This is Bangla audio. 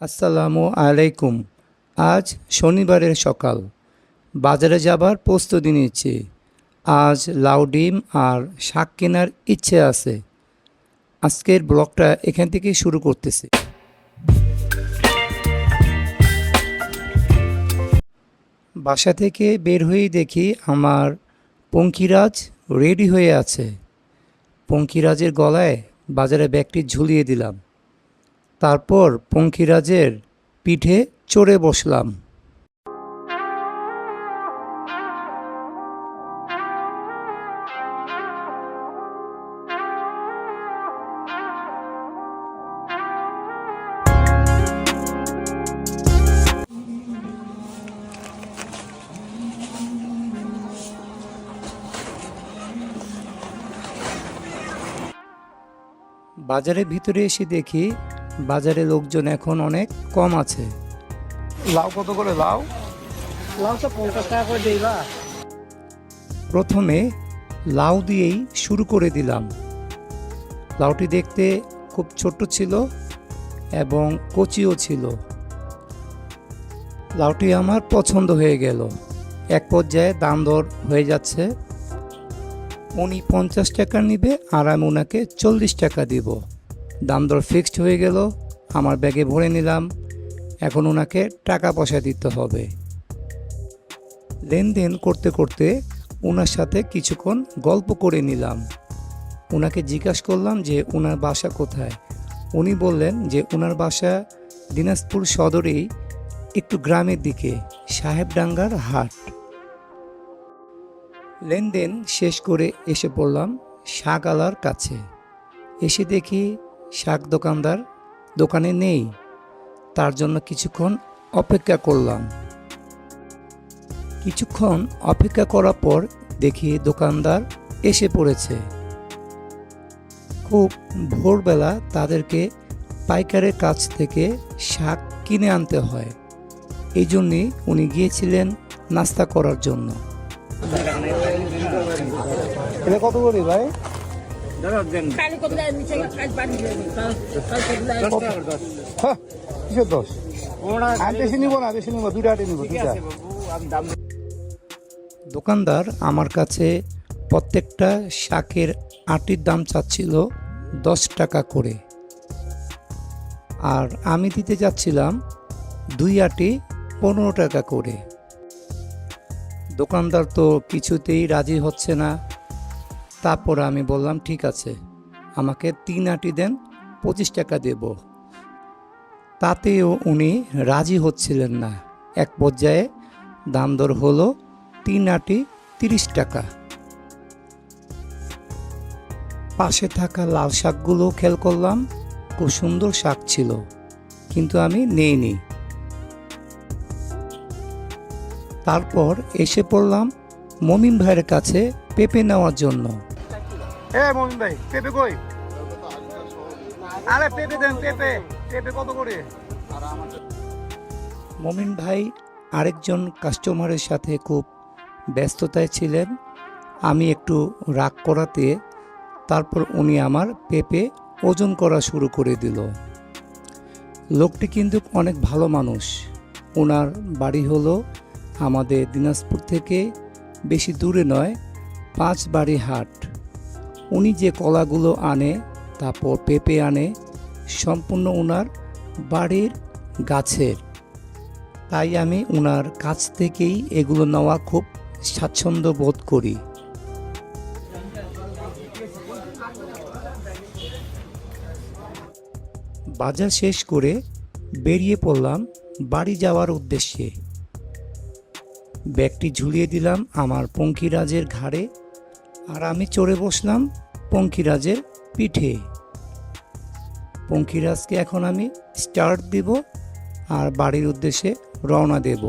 আসসালামু আলাইকুম। আজ শনিবারের সকাল। বাজারে যাবার প্রস্তুতি নিচ্ছি। আজ লাউ ডিম আর শাক কেনার ইচ্ছে আছে। আজকের ব্লগটা এখান থেকেই শুরু করতেছি। বাসা থেকে বের হয়েই দেখি আমার পঙ্কিরাজ রেডি হয়ে আছে। পঙ্কিরাজের গলায় বাজারে ব্যাগটি ঝুলিয়ে দিলাম। তারপর পঙ্খিরাজের পিঠে চড়ে বসলাম। বাজারের ভিতরে এসে দেখি বাজারে লোকজন এখন অনেক কম আছে। লাউ কত করে লাউ? লাউ তো পঞ্চাশ টাকা করে দিইবা প্রথমে লাউ দিয়েই শুরু করে দিলাম। লাউটি দেখতে খুব ছোট্ট ছিল এবং কচিও ছিল। লাউটি আমার পছন্দ হয়ে গেল। এক পর্যায়ে দাম দর হয়ে যাচ্ছে। উনি পঞ্চাশ টাকা নিবে আর আমি ওনাকে চল্লিশ টাকা দিব। দাম দর ফিক্সড হয়ে গেল, আমার ব্যাগে ভরে নিলাম। এখন ওনাকে টাকা পয়সা দিতে হবে। লেনদেন করতে করতে ওনার সাথে কিছুক্ষণ গল্প করে নিলাম। ওনাকে জিজ্ঞাসা করলাম যে, ওনার বাসা কোথায়? উনি বললেন যে, ওনার বাসা দিনাজপুর সদরেই, একটু গ্রামের দিকে, সাহেবডাঙ্গার হাট। লেনদেন শেষ করে এসে পড়লাম শাগালার কাছে। এসে দেখি শাক দোকানদার দোকানে নেই। তার জন্য কিছুক্ষণ অপেক্ষা করলাম। কিছুক্ষণ অপেক্ষা করার পর দেখি দোকানদার এসে পড়েছে। খুব ভোরবেলা তাদেরকে পাইকারের কাছ থেকে শাক কিনে আনতে হয়। এই জন্যে উনি গিয়েছিলেন নাস্তা করার জন্য। কত ভাই? কিসের দশ আমি বেশি নিবো না বেশি নিবো দুইটা আটে নিবো দুইটা দোকানদার আমার কাছে প্রত্যেকটা শাকের আটির দাম চাচ্ছিল দশ টাকা করে। আর আমি দিতে যাচ্ছিলাম দুই আটি পনেরো টাকা করে। দোকানদার তো কিছুতেই রাজি হচ্ছে না। তারপর আমি বললাম, ঠিক আছে, আমাকে তিন আটি দেন, পঁচিশ টাকা দেব। তাতেও উনি রাজি হচ্ছিলেন না। এক পর্যায়ে দাম দর হলো তিন আটি তিরিশ টাকা। পাশে থাকা লাল শাকগুলো খেয়াল করলাম, খুব সুন্দর শাক ছিল, কিন্তু আমি নেইনি। তারপর এসে পড়লাম মমিন ভাইয়ের কাছে পেঁপে নেওয়ার জন্য। এ, মমিন ভাই কই? আরে দেন কত করে? মমিন ভাই আরেকজন কাস্টমারের সাথে খুব ব্যস্ততায় ছিলেন। আমি একটু রাগ করাতে তারপর উনি আমার পেঁপে ওজন করা শুরু করে দিল। লোকটি কিন্তু অনেক ভালো মানুষ। ওনার বাড়ি হলো আমাদের দিনাজপুর থেকে বেশি দূরে নয় পাঁচ বাড়ি হাট। উনি যে কলাগুলো আনে, তারপর পেঁপে আনে, সম্পূর্ণ ওনার বাড়ির গাছের। তাই আমি ওনার কাছ থেকেই এগুলো নেওয়া খুব স্বাচ্ছন্দ্য বোধ করি। বাজার শেষ করে বেরিয়ে পড়লাম বাড়ি যাওয়ার উদ্দেশ্যে। ব্যাগটি ঝুলিয়ে দিলাম আমার পঙ্খিরাজের ঘাড়ে আর আমি চড়ে বসলাম পঙ্খিরাজের পিঠে। পঙ্খিরাজকে এখন আমি স্টার্ট দিব আর বাড়ির উদ্দেশ্যে রওনা দেব।